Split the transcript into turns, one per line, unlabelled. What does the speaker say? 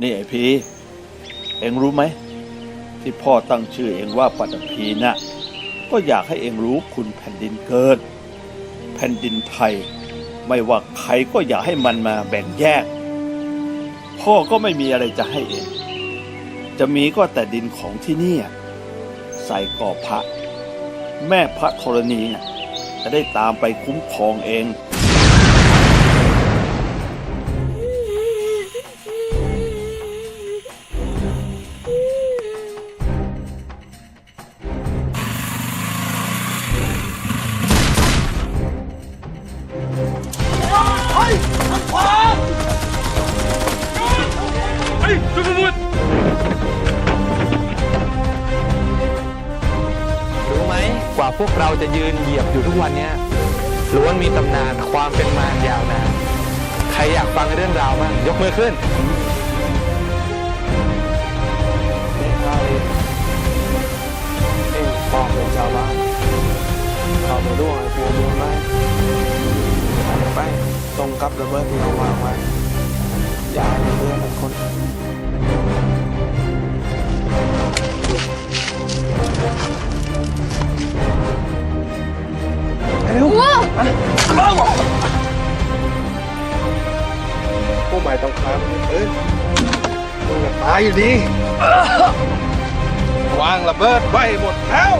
นี่ไอพี เอ็งรู้ไหม ที่พ่อตั้งชื่อเองว่าปัตตภีน่ะก็อยากให้เองรู้คุณแผ่นดินเกิด แผ่นดินไทย ไม่ว่าใครก็อย่าให้มันมาแบ่งแยก พ่อก็ไม่มีอะไรจะให้เอง จะมีก็แต่ดินของที่นี่ใส่ก่อพระ แม่พระธรณีจะได้ตามไปคุ้มครองเอง
กว่าพวกเราจะยืนเหยียบอยู่ทุกวันนี้ล้วนมีตำนานความเป็นมายาวนานใครอยากฟังเรื่องราวบ้างยกมือขึ้นนี่ใครเองบอกเป็นชาวบ้านเขาไปร่วงไอ้พวกนี้ไหมไปตรงกับระเบิดที่เราวางไว้อย่าให้เพื่อน เป็นคนพวกหมายต้องคามเอ้ยมึงจะตายอยู่ดีวางระเบิดไว้หมดแล้ว